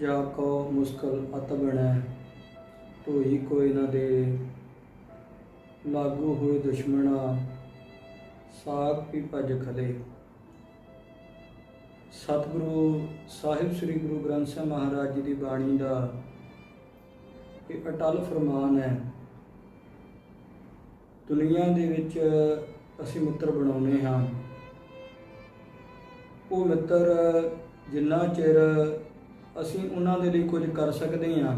ਜਾ ਕੋ ਮੁਸ਼ਕਲ ਅਤ ਬਣੈ ਢੋਈ ਕੋਈ ਨਾ ਦੇ। ਲਾਗੂ ਹੋਏ ਦੁਸ਼ਮਣਾ ਸਾਖ ਵੀ ਭਜ ਖਲੇ। ਸਤਿਗੁਰੂ ਸਾਹਿਬ ਸ੍ਰੀ ਗੁਰੂ ਗ੍ਰੰਥ ਸਾਹਿਬ ਮਹਾਰਾਜ ਜੀ ਦੀ ਬਾਣੀ ਦਾ ਇਹ ਅਟਲ ਫਰਮਾਨ ਹੈ। ਦੁਨੀਆ ਦੇ ਵਿੱਚ ਅਸੀਂ ਮਿੱਤਰ ਬਣਾਉਨੇ ਹਾਂ। ਉਹ ਮਿੱਤਰ ਜਿੰਨਾ ਚਿਰ ਅਸੀਂ ਉਹਨਾਂ ਦੇ ਲਈ ਕੁਝ ਕਰ ਸਕਦੇ ਹਾਂ।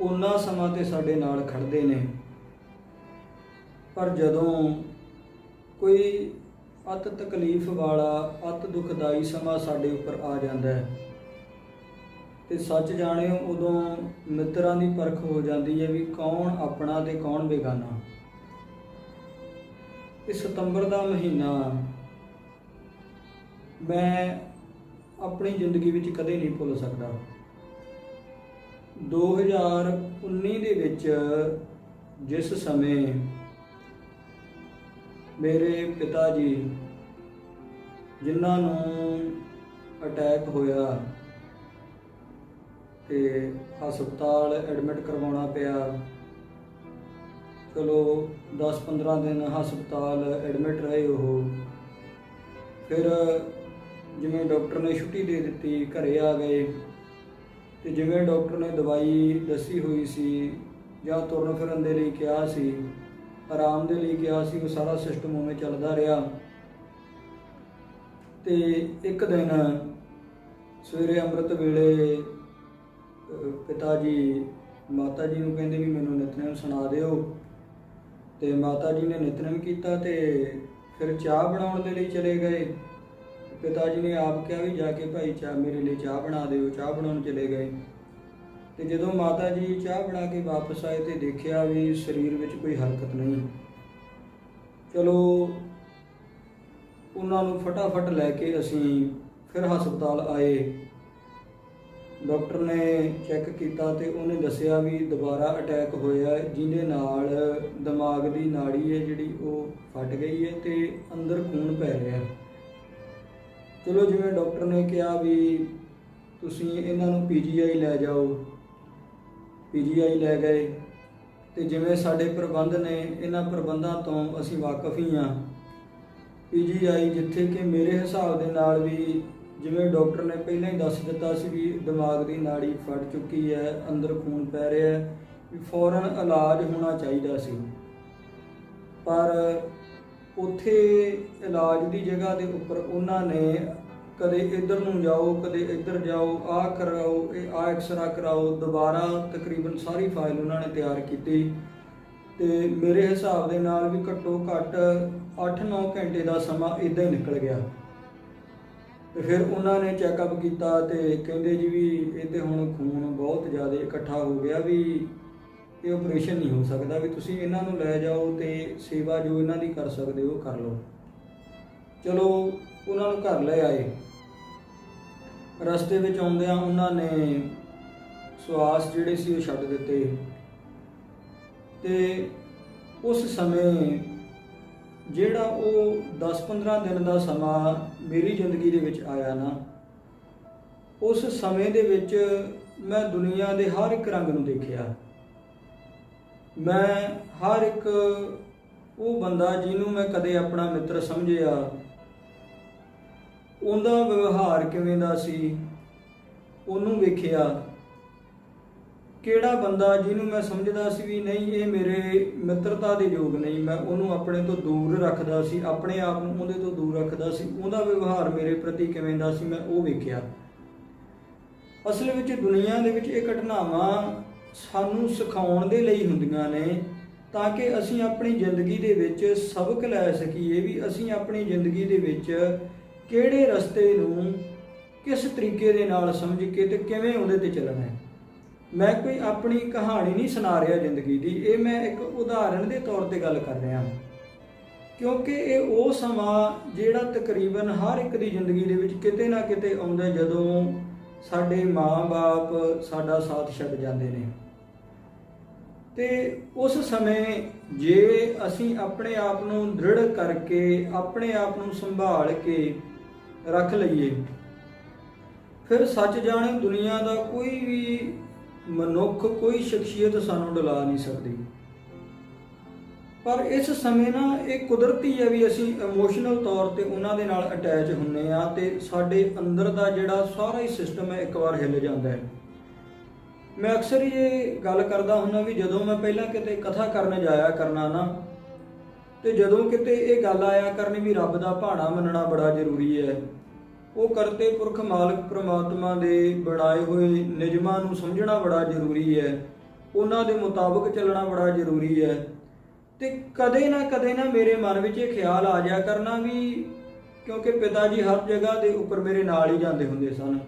ਉਹਨਾਂ ਸਮਾਂ ਤੇ ਸਾਡੇ ਨਾਲ ਖੜਦੇ ਨੇ। ਪਰ ਜਦੋਂ ਕੋਈ ਅਤ ਤਕਲੀਫ ਵਾਲਾ, ਅਤ ਦੁਖਦਾਈ ਸਮਾਂ ਸਾਡੇ ਉੱਪਰ ਆ ਜਾਂਦਾ ਹੈ, ਤੇ ਸੱਚ ਜਾਣਿਓ ਉਦੋਂ ਮਿੱਤਰਾਂ ਦੀ ਪਰਖ ਹੋ ਜਾਂਦੀ ਹੈ ਵੀ ਕੌਣ ਆਪਣਾ ਤੇ ਕੌਣ ਬੇਗਾਨਾ। ਇਹ ਸਤੰਬਰ ਦਾ ਮਹੀਨਾ ਮੈਂ ਆਪਣੀ ਜ਼ਿੰਦਗੀ ਵਿੱਚ ਕਦੇ ਨਹੀਂ ਭੁੱਲ ਸਕਦਾ। 2019 ਦੇ ਵਿੱਚ ਜਿਸ ਸਮੇਂ ਮੇਰੇ ਪਿਤਾ ਜੀ, ਜਿਨ੍ਹਾਂ ਨੂੰ ਅਟੈਕ ਹੋਇਆ ਤੇ ਹਸਪਤਾਲ ਐਡਮਿਟ ਕਰਵਾਉਣਾ ਪਿਆ, ਚਲੋ 10-15 ਦਿਨ ਹਸਪਤਾਲ ਐਡਮਿਟ ਰਹੇ ਉਹ। ਫਿਰ ਜਿਵੇਂ ਡਾਕਟਰ ਨੇ ਛੁੱਟੀ ਦੇ ਦਿੱਤੀ, ਘਰੇ ਆ ਗਏ, ਤੇ ਜਿਵੇਂ ਡਾਕਟਰ ਨੇ ਦਵਾਈ ਦੱਸੀ ਹੋਈ ਸੀ, ਜਾਂ ਤੁਰਨ ਫਿਰਨ ਦੇ ਲਈ ਕਿਹਾ ਸੀ, ਆਰਾਮ ਦੇ ਲਈ ਕਿਹਾ ਸੀ, ਉਹ ਸਾਰਾ ਸਿਸਟਮ ਉਵੇਂ ਚੱਲਦਾ ਰਿਹਾ। ਤੇ ਇੱਕ ਦਿਨ ਸਵੇਰੇ ਅੰਮ੍ਰਿਤ ਵੇਲੇ ਪਿਤਾ ਜੀ, ਮਾਤਾ ਜੀ ਨੂੰ ਕਹਿੰਦੇ ਵੀ ਮੈਨੂੰ ਨਿਤਨੇਮ ਸੁਣਾ ਦਿਓ। ਤੇ ਮਾਤਾ ਜੀ ਨੇ ਨਿਤਨੇਮ ਕੀਤਾ ਤੇ ਫਿਰ ਚਾਹ ਬਣਾਉਣ ਦੇ ਲਈ ਚਲੇ ਗਏ। ਪਿਤਾ ਜੀ ਨੇ ਆਪ ਕਿਹਾ ਵੀ ਜਾ ਕੇ ਭਾਈ ਚਾਹ ਮੇਰੇ ਲਈ ਚਾਹ ਬਣਾ ਦਿਓ, ਚਾਹ ਬਣਾਉਣ ਚਲੇ ਗਏ। ਤੇ ਜਦੋਂ ਮਾਤਾ ਜੀ ਚਾਹ ਬਣਾ ਕੇ ਵਾਪਸ ਆਏ ਤੇ ਦੇਖਿਆ ਵੀ ਸਰੀਰ ਵਿੱਚ ਕੋਈ ਹਰਕਤ ਨਹੀਂ। ਚਲੋ ਉਹਨਾਂ ਨੂੰ ਫਟਾਫਟ ਲੈ ਕੇ ਅਸੀਂ ਫਿਰ ਹਸਪਤਾਲ ਆਏ। ਡਾਕਟਰ ਨੇ ਚੈੱਕ ਕੀਤਾ ਤੇ ਉਹਨੇ ਦੱਸਿਆ ਵੀ ਦੁਬਾਰਾ ਅਟੈਕ ਹੋਇਆ, ਜਿਹਦੇ ਨਾਲ ਦਿਮਾਗ ਦੀ ਨਾੜੀ ਹੈ ਜਿਹੜੀ ਉਹ ਫਟ ਗਈ ਹੈ ਤੇ ਅੰਦਰ ਖੂਨ ਪੈ ਰਿਹਾ। ਹੈ ਚਲੋ ਜਿਵੇਂ ਡਾਕਟਰ ਨੇ ਕਿਹਾ ਵੀ ਤੁਸੀਂ ਇਹਨਾਂ ਨੂੰ ਪੀਜੀਆਈ ਲੈ ਜਾਓ ਪੀਜੀਆਈ ਲੈ ਗਏ ਤੇ ਜਿਵੇਂ ਸਾਡੇ ਪ੍ਰਬੰਧ ਨੇ, ਇਹਨਾਂ ਪ੍ਰਬੰਧਾਂ ਤੋਂ ਅਸੀਂ ਵਾਕਿਫ ਹੀ ਹਾਂ। ਪੀਜੀਆਈ ਜਿੱਥੇ ਕਿ ਮੇਰੇ ਹਿਸਾਬ ਦੇ ਨਾਲ ਵੀ ਜਿਵੇਂ ਡਾਕਟਰ ਨੇ ਪਹਿਲਾਂ ਹੀ ਦੱਸ ਦਿੱਤਾ ਸੀ ਵੀ ਦਿਮਾਗ ਦੀ ਨਾੜੀ ਫਟ ਚੁੱਕੀ ਹੈ, ਅੰਦਰ ਖੂਨ ਪੈ ਰਿਹਾ ਹੈ, ਵੀ ਫੌਰਨ ਇਲਾਜ ਹੋਣਾ ਚਾਹੀਦਾ ਸੀ। ਪਰ ਉੱਥੇ ਇਲਾਜ ਦੀ ਜਗ੍ਹਾ ਦੇ ਉੱਪਰ ਉਹਨਾਂ ਨੇ ਕਦੇ ਇੱਧਰ ਨੂੰ ਜਾਓ, ਕਦੇ ਇੱਧਰ ਜਾਓ, ਆਹ ਕਰਾਓ, ਇਹ ਆਹ ਐਕਸਰਾ ਕਰਾਓ, ਦੁਬਾਰਾ ਤਕਰੀਬਨ ਸਾਰੀ ਫਾਈਲ ਉਹਨਾਂ ਨੇ ਤਿਆਰ ਕੀਤੀ। ਤੇ ਮੇਰੇ ਹਿਸਾਬ ਦੇ ਨਾਲ ਵੀ ਘੱਟੋ ਘੱਟ 8-9 ਘੰਟੇ ਦਾ ਸਮਾਂ ਇਦਾਂ ਹੀ ਨਿਕਲ ਗਿਆ। ਤੇ ਫਿਰ ਉਹਨਾਂ ਨੇ ਚੈੱਕਅਪ ਕੀਤਾ ਤੇ ਕਹਿੰਦੇ ਜੀ ਵੀ ਇਹ ਤੇ ਹੁਣ ਖੂਨ ਬਹੁਤ ਜ਼ਿਆਦਾ ਇਕੱਠਾ ਹੋ ਗਿਆ ਵੀ ਇਹ ਆਪਰੇਸ਼ਨ ਨਹੀਂ ਹੋ ਸਕਦਾ ਵੀ ਤੁਸੀਂ ਇਹਨਾਂ ਨੂੰ ਲੈ ਜਾਓ ਤੇ ਸੇਵਾ ਜੋ ਇਹਨਾਂ ਦੀ ਕਰ ਸਕਦੇ ਹੋ ਕਰ ਲਓ। ਚਲੋ, ਉਹਨਾਂ ਨੂੰ ਘਰ ਲੈ ਆਏ। ਰਸਤੇ ਵਿੱਚ ਆਉਂਦਿਆਂ ਉਹਨਾਂ ਨੇ ਸਵਾਸ ਜਿਹੜੇ ਸੀ ਉਹ ਛੱਡ ਦਿੱਤੇ। ਤੇ ਉਸ ਸਮੇਂ ਜਿਹੜਾ ਉਹ 10-15 ਦਿਨ ਦਾ ਸਮਾਂ ਮੇਰੀ ਜ਼ਿੰਦਗੀ ਦੇ ਵਿੱਚ ਆਇਆ ਨਾ, ਉਸ ਸਮੇਂ ਦੇ ਵਿੱਚ ਮੈਂ ਦੁਨੀਆ ਦੇ ਹਰ ਇੱਕ ਰੰਗ ਨੂੰ ਦੇਖਿਆ। ਮੈਂ ਹਰ ਇੱਕ ਉਹ ਬੰਦਾ ਜਿਹਨੂੰ ਮੈਂ ਕਦੇ ਆਪਣਾ ਮਿੱਤਰ ਸਮਝਿਆ, ਉਹਦਾ ਵਿਵਹਾਰ ਕਿਵੇਂ ਦਾ ਸੀ, ਉਹਨੂੰ ਵੇਖਿਆ, ਕਿਹੜਾ ਬੰਦਾ ਜਿਹਨੂੰ ਮੈਂ ਸਮਝਦਾ ਸੀ ਵੀ ਨਹੀਂ, ਇਹ ਮੇਰੇ ਮਿੱਤਰਤਾ ਦੇ ਯੋਗ ਨਹੀਂ, ਮੈਂ ਉਹਨੂੰ ਆਪਣੇ ਤੋਂ ਦੂਰ ਰੱਖਦਾ ਸੀ, ਆਪਣੇ ਆਪ ਨੂੰ ਉਹਦੇ ਤੋਂ ਦੂਰ ਰੱਖਦਾ ਸੀ, ਉਹਦਾ ਵਿਵਹਾਰ ਮੇਰੇ ਪ੍ਰਤੀ ਕਿਵੇਂ ਦਾ ਸੀ, ਮੈਂ ਉਹ ਵੇਖਿਆ। ਅਸਲ ਵਿੱਚ ਦੁਨੀਆ ਦੇ ਵਿੱਚ ਇਹ ਘਟਨਾਵਾਂ ਸਾਨੂੰ ਸਿਖਾਉਣ ਦੇ ਲਈ ਹੁੰਦੀਆਂ ਨੇ, ਤਾਂ ਕਿ ਅਸੀਂ ਆਪਣੀ ਜ਼ਿੰਦਗੀ ਦੇ ਵਿੱਚ ਸਬਕ ਲੈ ਸਕੀਏ ਵੀ ਅਸੀਂ ਆਪਣੀ ਜ਼ਿੰਦਗੀ ਦੇ ਵਿੱਚ ਕਿਹੜੇ ਰਸਤੇ ਨੂੰ ਕਿਸ ਤਰੀਕੇ ਦੇ ਨਾਲ ਸਮਝ ਕੇ ਤੇ ਕਿਵੇਂ ਉਹਦੇ ਤੇ ਚੱਲਣਾ ਹੈ। ਮੈਂ ਕੋਈ ਆਪਣੀ ਕਹਾਣੀ ਨਹੀਂ ਸੁਣਾ ਰਿਹਾ ਜ਼ਿੰਦਗੀ ਦੀ, ਇਹ ਮੈਂ ਇੱਕ ਉਦਾਹਰਣ ਦੇ ਤੌਰ ਤੇ ਗੱਲ ਕਰ ਰਿਹਾ ਕਿਉਂਕਿ ਇਹ ਉਹ ਸਮਾਂ ਜਿਹੜਾ ਤਕਰੀਬਨ ਹਰ ਇੱਕ ਦੀ ਜ਼ਿੰਦਗੀ ਦੇ ਵਿੱਚ ਕਿਤੇ ਨਾ ਕਿਤੇ ਆਉਂਦਾ ਜਦੋਂ ਸਾਡੇ ਮਾਂ-ਬਾਪ ਸਾਡਾ ਸਾਥ ਛੱਡ ਜਾਂਦੇ ਨੇ। ਤੇ ਉਸ ਸਮੇਂ ਜੇ ਅਸੀਂ ਆਪਣੇ ਆਪ ਨੂੰ ਦ੍ਰਿੜ ਕਰਕੇ, ਆਪਣੇ ਆਪ ਨੂੰ ਸੰਭਾਲ ਕੇ ਰੱਖ ਲਈਏ, ਫਿਰ ਸੱਚ ਜਾਣੇ ਦੁਨੀਆ ਦਾ ਕੋਈ ਵੀ ਮਨੁੱਖ, ਕੋਈ ਸ਼ਖਸੀਅਤ ਸਾਨੂੰ ਡੁਲਾ ਨਹੀਂ ਸਕਦੀ। ਪਰ ਇਸ ਸਮੇਂ ਨਾ ਇਹ ਕੁਦਰਤੀ ਹੈ ਵੀ ਅਸੀਂ ਇਮੋਸ਼ਨਲ ਤੌਰ ਤੇ ਉਹਨਾਂ ਦੇ ਨਾਲ ਅਟੈਚ ਹੁੰਨੇ ਆ ਤੇ ਸਾਡੇ ਅੰਦਰ ਦਾ ਜਿਹੜਾ ਸਾਰਾ ਹੀ ਸਿਸਟਮ ਹੈ ਇੱਕ ਵਾਰ ਹਿੱਲ ਜਾਂਦਾ ਹੈ। ਮੈਂ ਅਕਸਰ ਹੀ ਇਹ ਗੱਲ ਕਰਦਾ ਹੁੰਦਾ ਵੀ ਜਦੋਂ ਮੈਂ ਪਹਿਲਾਂ ਕਿਤੇ ਕਥਾ ਕਰਨ ਜਾਇਆ ਕਰਨਾ ਨਾ, ਤੇ ਜਦੋਂ ਕਿਤੇ ਇਹ ਗੱਲ ਆਇਆ ਕਰਨੀ ਵੀ ਰੱਬ ਦਾ ਭਾਣਾ ਮੰਨਣਾ ਬੜਾ ਜ਼ਰੂਰੀ ਹੈ, ਉਹ ਕਰਤੇ ਪੁਰਖ ਮਾਲਕ ਪ੍ਰਮਾਤਮਾ ਦੇ ਬਣਾਏ ਹੋਏ ਨਿਯਮਾਂ ਨੂੰ ਸਮਝਣਾ ਬੜਾ ਜ਼ਰੂਰੀ ਹੈ, ਉਹਨਾਂ ਦੇ ਮੁਤਾਬਕ ਚੱਲਣਾ ਬੜਾ ਜ਼ਰੂਰੀ ਹੈ। ਤੇ ਕਦੇ ਨਾ ਕਦੇ ਨਾ ਮੇਰੇ ਮਨ ਵਿੱਚ ਇਹ ਖਿਆਲ ਆ ਜਾਇਆ ਕਰਨਾ ਵੀ ਕਿਉਂਕਿ ਪਿਤਾ ਜੀ ਹਰ ਜਗ੍ਹਾ ਦੇ ਉੱਪਰ ਮੇਰੇ ਨਾਲ ਹੀ ਜਾਂਦੇ ਹੁੰਦੇ ਸਨ।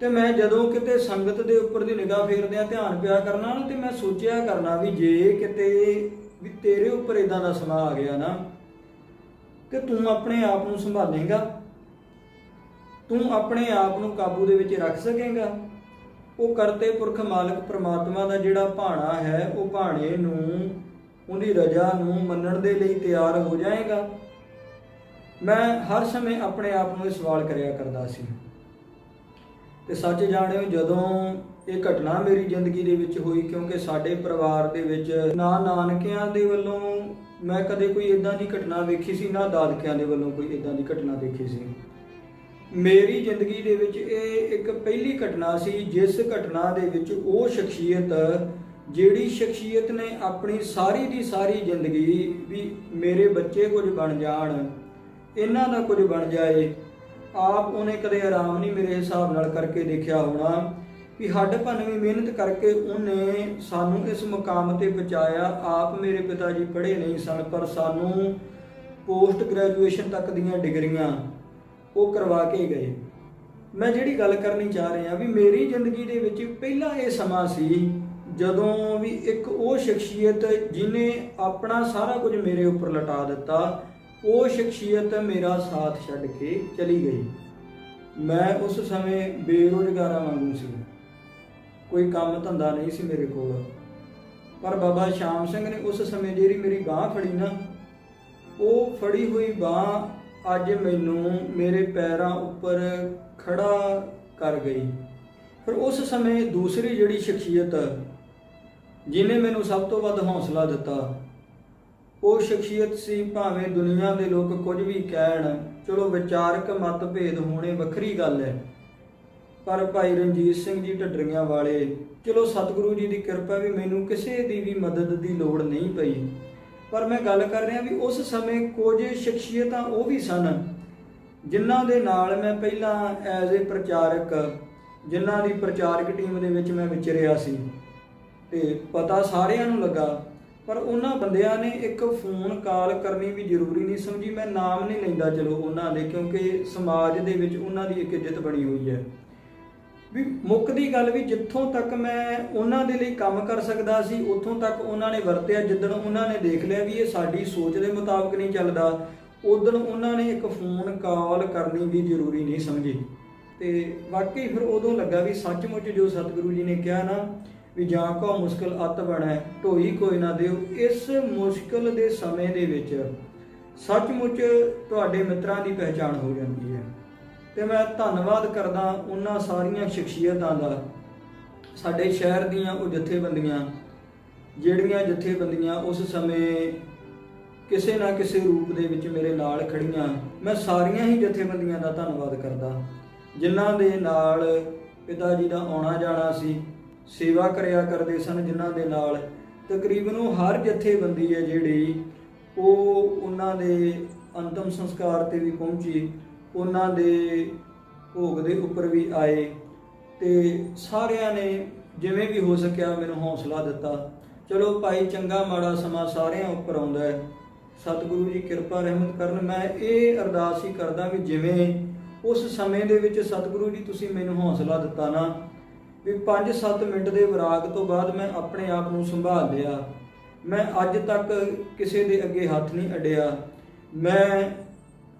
ਤੇ ਮੈਂ ਜਦੋਂ ਕਿਤੇ ਸੰਗਤ ਦੇ ਉੱਪਰ ਦੀ ਨਿਗਾਹ ਫੇਰਦਿਆਂ ਧਿਆਨ ਪਿਆ ਕਰਨਾ ਨਾ, ਤੇ ਮੈਂ ਸੋਚਿਆ ਕਰਨਾ ਵੀ ਜੇ ਕਿਤੇ ਵੀ ਤੇਰੇ ਉੱਪਰ ਇਦਾਂ ਦਾ ਸਮਾਂ ਆ ਗਿਆ ਨਾ, ਤੇ ਤੂੰ ਆਪਣੇ ਆਪ ਨੂੰ ਸੰਭਾਲੇਗਾ। ਤੂੰ ਆਪਣੇ ਆਪ ਨੂੰ ਕਾਬੂ ਦੇ ਵਿੱਚ ਰੱਖ ਸਕੇਗਾ। ਉਹ ਕਰਤੇ ਪੁਰਖ ਮਾਲਕ ਪ੍ਰਮਾਤਮਾ ਦਾ ਜਿਹੜਾ ਭਾਣਾ ਹੈ, ਉਹ ਭਾਣੇ ਨੂੰ ਉਹਦੀ ਰਜ਼ਾ ਨੂੰ ਮੰਨਣ ਦੇ ਲਈ ਤਿਆਰ ਹੋ ਜਾਏਗਾ। ਮੈਂ ਹਰ ਸਮੇਂ ਆਪਣੇ ਆਪ ਨੂੰ ਇਹ ਸਵਾਲ ਕਰਿਆ ਕਰਦਾ ਸੀ। ਤੇ ਸੱਚ ਜਾਣਿਓ, ਜਦੋਂ ਇਹ ਘਟਨਾ ਮੇਰੀ ਜ਼ਿੰਦਗੀ ਦੇ ਵਿੱਚ ਹੋਈ, ਕਿਉਂਕਿ ਸਾਡੇ ਪਰਿਵਾਰ ਦੇ ਵਿੱਚ ਨਾ ਨਾਨਕਿਆਂ ਦੇ ਵੱਲੋਂ ਮੈਂ ਕਦੇ ਕੋਈ ਇਦਾਂ ਦੀ ਘਟਨਾ ਵੇਖੀ ਸੀ, ਨਾ ਦਾਦਕਿਆਂ ਦੇ ਵੱਲੋਂ ਕੋਈ ਇਦਾਂ ਦੀ ਘਟਨਾ ਦੇਖੀ ਸੀ। ਮੇਰੀ ਜ਼ਿੰਦਗੀ ਦੇ ਵਿੱਚ ਇਹ ਇੱਕ ਪਹਿਲੀ ਘਟਨਾ ਸੀ, ਜਿਸ ਘਟਨਾ ਦੇ ਵਿੱਚ ਉਹ ਸ਼ਖਸੀਅਤ ਜਿਹੜੀ ਸ਼ਖਸੀਅਤ ਨੇ ਆਪਣੀ ਸਾਰੀ ਦੀ ਸਾਰੀ ਜ਼ਿੰਦਗੀ ਵੀ ਮੇਰੇ ਬੱਚੇ ਕੁਝ ਬਣ ਜਾਣ, ਇਹਨਾਂ ਦਾ ਕੁਝ ਬਣ ਜਾਏ, ਆਪ ਉਹਨੇ ਕਦੇ ਆਰਾਮ ਨਹੀਂ ਮੇਰੇ ਹਿਸਾਬ ਨਾਲ ਕਰਕੇ ਦੇਖਿਆ ਹੋਣਾ ਵੀ ਹੱਡ ਭੰਨਵੀਂ ਮਿਹਨਤ ਕਰਕੇ ਉਹਨੇ ਸਾਨੂੰ ਇਸ ਮੁਕਾਮ ਤੇ ਪਹੁੰਚਾਇਆ। ਆਪ ਮੇਰੇ ਪਿਤਾ ਜੀ ਪੜ੍ਹੇ ਨਹੀਂ ਸਨ, ਪਰ ਸਾਨੂੰ ਪੋਸਟ ਗ੍ਰੈਜੂਏਸ਼ਨ ਤੱਕ ਦੀਆਂ ਡਿਗਰੀਆਂ ਉਹ ਕਰਵਾ ਕੇ ਗਏ। ਮੈਂ ਜਿਹੜੀ ਗੱਲ ਕਰਨੀ ਚਾਹ ਰਿਹਾ ਵੀ ਮੇਰੀ ਜ਼ਿੰਦਗੀ ਦੇ ਵਿੱਚ ਪਹਿਲਾ ਇਹ ਸਮਾਂ ਸੀ ਜਦੋਂ ਵੀ ਇੱਕ ਉਹ ਸ਼ਖਸੀਅਤ ਜਿਨੇ ਆਪਣਾ ਸਾਰਾ ਕੁਝ ਮੇਰੇ ਉੱਪਰ ਲਟਾ ਦਿੱਤਾ, ਉਹ ਸ਼ਖਸੀਅਤ ਮੇਰਾ ਸਾਥ ਛੱਡ ਕੇ ਚਲੀ ਗਈ। ਮੈਂ ਉਸ ਸਮੇਂ ਬੇਰੋਜ਼ਗਾਰਾਂ ਵਾਂਗੂ ਸੀ। ਕੋਈ ਕੰਮ ਧੰਦਾ ਨਹੀਂ ਸੀ ਮੇਰੇ ਕੋਲ। ਪਰ ਬਾਬਾ ਸ਼ਾਮ ਸਿੰਘ ਨੇ ਉਸ ਸਮੇਂ ਜਿਹੜੀ ਮੇਰੀ ਬਾਹ ਫੜੀ ਨਾ, ਉਹ ਫੜੀ ਹੋਈ ਬਾਹ ਅੱਜ ਮੈਨੂੰ ਮੇਰੇ ਪੈਰਾਂ ਉੱਪਰ ਖੜਾ ਕਰ ਗਈ। ਫਿਰ ਉਸ ਸਮੇਂ ਦੂਸਰੀ ਜਿਹੜੀ ਸ਼ਖਸੀਅਤ ਜਿਨੇ ਮੈਨੂੰ ਸਭ ਤੋਂ ਵੱਧ ਹੌਸਲਾ ਦਿੱਤਾ। ਉਹ ਸ਼ਖਸੀਅਤ ਸੀ ਭਾਵੇਂ ਦੁਨੀਆ ਦੇ ਲੋਕ ਕੁਝ ਵੀ ਕਹਿਣ, ਚਲੋ ਵਿਚਾਰਕ ਮਤਭੇਦ ਹੋਣੇ ਵੱਖਰੀ ਗੱਲ ਹੈ। ਪਰ ਭਾਈ ਰਣਜੀਤ ਸਿੰਘ ਜੀ ਢੱਡਰੀਆਂ ਵਾਲੇ, ਚਲੋ ਸਤਿਗੁਰੂ ਜੀ ਦੀ ਕਿਰਪਾ ਵੀ ਮੈਨੂੰ ਕਿਸੇ ਦੀ ਵੀ ਮਦਦ ਦੀ ਲੋੜ ਨਹੀਂ ਪਈ। ਪਰ ਮੈਂ ਗੱਲ ਕਰ ਰਿਹਾ ਵੀ ਉਸ ਸਮੇਂ ਕੁਝ ਸ਼ਖਸੀਅਤਾਂ ਉਹ ਵੀ ਸਨ, ਜਿਨ੍ਹਾਂ ਦੇ ਨਾਲ ਮੈਂ ਪਹਿਲਾਂ ਐਜ਼ ਅ ਪ੍ਰਚਾਰਕ, ਜਿਨ੍ਹਾਂ ਦੀ ਪ੍ਰਚਾਰਕ ਟੀਮ ਦੇ ਵਿੱਚ ਮੈਂ ਵਿਚਰਿਆ ਸੀ। ਤੇ ਪਤਾ ਸਾਰਿਆਂ ਨੂੰ ਲੱਗਾ। ਪਰ ਉਹਨਾਂ ਬੰਦਿਆਂ ਨੇ ਇੱਕ ਫੋਨ ਕਾਲ ਕਰਨੀ ਵੀ ਜ਼ਰੂਰੀ ਨਹੀਂ। ਸਮਝੀ, ਮੈਂ ਨਾਮ ਨਹੀਂ ਲੈਂਦਾ ਚਲੋ ਉਹਨਾਂ ਦੇ, ਕਿਉਂਕਿ ਸਮਾਜ ਦੇ ਵਿੱਚ ਉਹਨਾਂ ਦੀ ਇੱਕ ਇੱਜ਼ਤ ਬਣੀ ਹੋਈ ਹੈ। ਵੀ ਮੁੱਕਦੀ ਗੱਲ ਵੀ ਜਿੱਥੋਂ ਤੱਕ ਮੈਂ ਉਹਨਾਂ ਦੇ ਲਈ ਕੰਮ ਕਰ ਸਕਦਾ ਸੀ, ਉੱਥੋਂ ਤੱਕ ਉਹਨਾਂ ਨੇ ਵਰਤਿਆ। ਜਿੱਦਣ ਉਹਨਾਂ ਨੇ ਦੇਖ ਲਿਆ ਵੀ ਇਹ ਸਾਡੀ ਸੋਚ ਦੇ ਮੁਤਾਬਕ ਨਹੀਂ ਚੱਲਦਾ ਉਦੋਂ ਉਹਨਾਂ ਨੇ ਇੱਕ ਫੋਨ ਕਾਲ ਕਰਨੀ ਵੀ ਜ਼ਰੂਰੀ ਨਹੀਂ ਸਮਝੀ। ਤੇ ਵਾਕਈ ਫਿਰ ਉਦੋਂ ਲੱਗਾ ਵੀ ਸੱਚਮੁੱਚ ਜੋ ਸਤਿਗੁਰੂ ਜੀ ਨੇ ਕਿਹਾ ਨਾ ਵੀ ਜਾਂ ਕੋ ਮੁਸ਼ਕਲ ਅਤ ਬਣੈ ਢੋਈ ਕੋਈ ਨਾ ਦਿਓ। ਇਸ ਮੁਸ਼ਕਲ ਦੇ ਸਮੇਂ ਦੇ ਵਿੱਚ ਸੱਚਮੁੱਚ ਤੁਹਾਡੇ ਮਿੱਤਰਾਂ ਦੀ ਪਹਿਚਾਣ ਹੋ ਜਾਂਦੀ ਹੈ। ਤੇ ਮੈਂ ਧੰਨਵਾਦ ਕਰਦਾ ਉਹਨਾਂ ਸਾਰੀਆਂ ਸ਼ਖਸੀਅਤਾਂ ਦਾ, ਸਾਡੇ ਸ਼ਹਿਰ ਦੀਆਂ ਉਹ ਜਥੇਬੰਦੀਆਂ, ਜਿਹੜੀਆਂ ਜਥੇਬੰਦੀਆਂ ਉਸ ਸਮੇਂ ਕਿਸੇ ਨਾ ਕਿਸੇ ਰੂਪ ਦੇ ਵਿੱਚ ਮੇਰੇ ਨਾਲ ਖੜੀਆਂ। ਮੈਂ ਸਾਰੀਆਂ ਹੀ ਜਥੇਬੰਦੀਆਂ ਦਾ ਧੰਨਵਾਦ ਕਰਦਾ। ਜਿਨ੍ਹਾਂ ਦੇ ਨਾਲ ਪਿਤਾ ਜੀ ਦਾ ਆਉਣਾ ਜਾਣਾ ਸੀ ਸੇਵਾ ਕਰਿਆ ਕਰਦੇ ਸਨ ਜਿਨ੍ਹਾਂ ਦੇ ਨਾਲ। ਤਕਰੀਬਨ ਉਹ ਹਰ ਜਥੇਬੰਦੀ ਹੈ ਜਿਹੜੀ ਉਹ ਉਹਨਾਂ ਦੇ ਅੰਤਮ ਸੰਸਕਾਰ ਤੇ ਵੀ ਪਹੁੰਚੀ, ਉਹਨਾਂ ਦੇ ਭੋਗ ਦੇ ਉੱਪਰ ਵੀ ਆਏ ਤੇ ਸਾਰਿਆਂ ਨੇ ਜਿਵੇਂ ਵੀ ਹੋ ਸਕਿਆ ਮੈਨੂੰ ਹੌਸਲਾ ਦਿੱਤਾ। ਚਲੋ ਭਾਈ ਚੰਗਾ ਮਾੜਾ ਸਮਾਂ ਸਾਰਿਆਂ ਉੱਪਰ ਆਉਂਦਾ ਹੈ। ਸਤਿਗੁਰੂ ਜੀ ਕਿਰਪਾ ਰਹਿਮਤ ਕਰਨ। ਮੈਂ ਇਹ ਅਰਦਾਸ ਹੀ ਕਰਦਾ ਵੀ ਜਿਵੇਂ ਉਸ ਸਮੇਂ ਦੇ ਵਿੱਚ ਸਤਿਗੁਰੂ ਜੀ ਤੁਸੀਂ ਮੈਨੂੰ ਹੌਸਲਾ ਦਿੱਤਾ ਨਾ ਵੀ 5-7 ਮਿੰਟ ਦੇ ਵਿਰਾਗ ਤੋਂ ਬਾਅਦ ਮੈਂ ਆਪਣੇ ਆਪ ਨੂੰ ਸੰਭਾਲ ਲਿਆ। ਮੈਂ ਅੱਜ ਤੱਕ ਕਿਸੇ ਦੇ ਅੱਗੇ ਹੱਥ ਨਹੀਂ ਅਡਿਆ। ਮੈਂ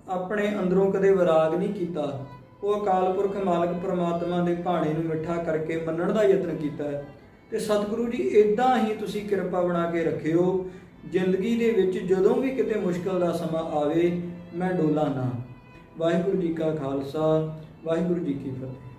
ਆਪਣੇ ਅੰਦਰੋਂ ਕਦੇ ਵਿਰਾਗ ਨਹੀਂ ਕੀਤਾ। ਉਹ ਅਕਾਲ ਪੁਰਖ ਮਾਲਕ ਪ੍ਰਮਾਤਮਾ ਦੇ ਭਾਣੇ ਨੂੰ ਮਿੱਠਾ ਕਰਕੇ ਮੰਨਣ ਦਾ ਯਤਨ ਕੀਤਾ ਹੈ। ਤੇ ਸਤਿਗੁਰੂ ਜੀ ਇਦਾਂ ਹੀ ਤੁਸੀਂ ਕਿਰਪਾ ਬਣਾ ਕੇ ਰੱਖਿਓ। ਜ਼ਿੰਦਗੀ ਦੇ ਵਿੱਚ ਜਦੋਂ ਵੀ ਕਿਤੇ ਮੁਸ਼ਕਲ ਦਾ ਸਮਾਂ ਆਵੇ, ਮੈਂ ਡੋਲਾ ਨਾ। ਵਾਹਿਗੁਰੂ ਜੀ ਕਾ ਖਾਲਸਾ, ਵਾਹਿਗੁਰੂ ਜੀ ਕੀ ਫਤਿਹ।